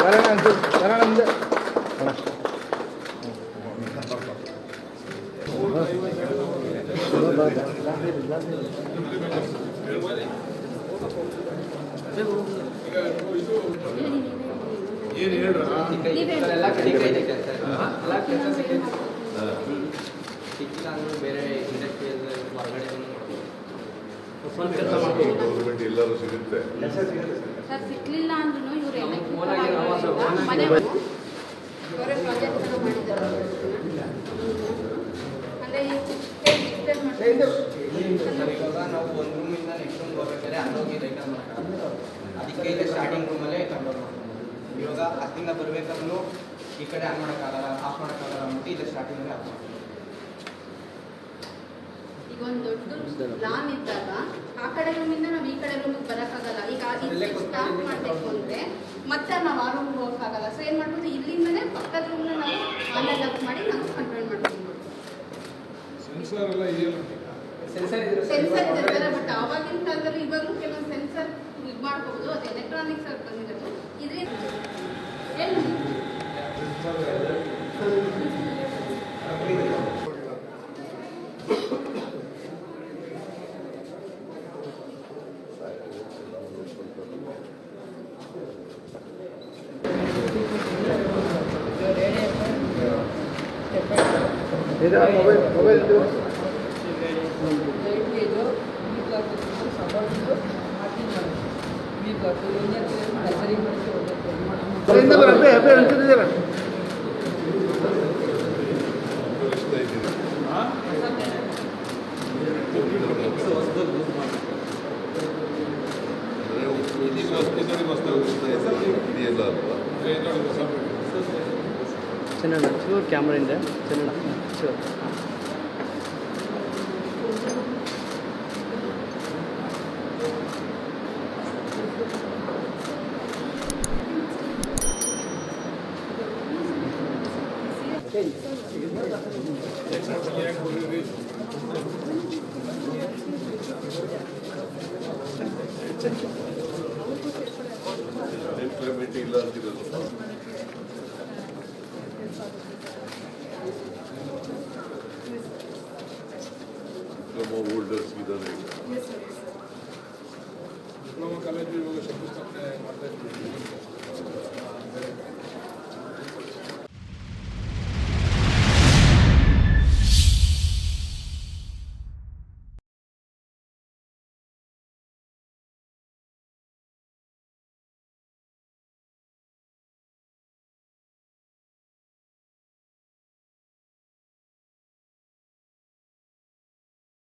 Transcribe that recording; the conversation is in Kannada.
ಬರೋಣ ಅಂತ ಬರೋಣ ಮುಂದೆ ಎಲ್ಲ ಕಡಿಮೆ ಇದೆ ಕೆಲಸ ಎಲ್ಲ ಕೆಲಸ ಸಿಕ್ಕಿಲ್ಲ ಅಂದ್ರೆ ಬೇರೆ ಹೊರಗಡೆ ಗೌರ್ಮೆಂಟ್ ಎಲ್ಲರೂ ಸಿಗುತ್ತೆ. ಸರ್ ಸಿಕ್ಲಿಲ್ಲ ಅಂದ್ರೂ ಇವ್ರು ಮನೆ ಪ್ರಾಜೆಕ್ಟ್ ಮಾಡಿದ್ದಾರೆ. ಅಂದ್ರೆ ಈ ನಾವು ಒಂದು ರೂಮಿಂದ ನೆಕ್ಸ್ಟ್ ರೂಮ್ ಹೋಗ್ಬೇಕಾದ್ರೆ ಅಲ್ಲೋಗಿ ರಿಟರ್ನ್ ಮಾಡೋಕ್ಕಾಗಲ್ಲ ಅದಕ್ಕೆ ಈಗ ಸ್ಟಾರ್ಟಿಂಗ್ ರೂಮಲ್ಲೇ ಕಂಟ್ರೋಲ್ ಮಾಡ್ತೀವಿ ಇವಾಗ ಹತ್ತಿಂದ ಬರ್ಬೇಕಾದ್ರು ಈ ಕಡೆ ಆನ್ ಮಾಡೋಕ್ಕಾಗಲ್ಲ ಆಫ್ ಮಾಡೋಕ್ಕಾಗಲ್ಲ ಅಂದ್ಬಿಟ್ಟು ಇದೆ ಸ್ಟಾರ್ಟಿಂಗಲ್ಲೇ ಆಫ್ ಮಾಡ್ತೀವಿ ಈಗ ಒಂದು ದೊಡ್ಡ ಪ್ಲಾನ್ ಇದ್ದಾಗ ಆ ಕಡೆ ರೂಮಿಂದ ನಾವು ಈ ಕಡೆ ರೂಮಿಗೆ ಬರೋಕ್ಕಾಗಲ್ಲ. ಈಗ ಇದು ಸ್ಟಾರ್ಟ್ ಮಾಡಬೇಕು ಅಂದರೆ ಮತ್ತೆ ನಾವು ಆ ರೂಮ್ಗೆ ಹೋಗೋಕ್ಕಾಗಲ್ಲ. ಸೊ ಏನು ಮಾಡ್ಬೋದು? ಇಲ್ಲಿಂದನೇ ಪಕ್ಕದ ರೂಮ್ನ ನಾವು ಆನ್ಲೈನ್ ಆಫ್ ಮಾಡಿ ನಾವು ಕಂಟ್ರೋಲ್ ಮಾಡ್ಬೋದು ಸೆನ್ಸರ್ ಇದ್ರೆ ಸೆನ್ಸರ್ ಇದೆ ಬಟ್ ಆವಾಗಿನ ಕಾಲದಲ್ಲಿ ಇವಾಗ ಕೆಲವೊಂದು ಸೆನ್ಸರ್ ಇದು ಮಾಡ್ಕೋಬೋದು. ಅದು ಎಲೆಕ್ಟ್ರಾನಿಕ್ಸ್ ಸರ್ ಬಂದಿರೋದು. ಇದರಿಂದ ಏನು ಇದು ಮೊಬೈಲ್ ಮೊಬೈಲ್ ಇದು ಹಿಂದೆ ಬರ ಅಬ್ಬೆ ಅಬ್ಬೆ ಅಂತಿದ್ದೀರ ತೋರಿಸ್ತಾ ಇದ್ದೀನಿ ಅಂದ್ರೆ ವಿಶ್ವಾಸದಿಂದ ಮಸ್ತ್ ചെന്നണ്ട ചെറിയൊരു ക്യാമറയുണ്ട് ചെന്നണ്ട ചെറു Thank you. small holders with vida né? Yes,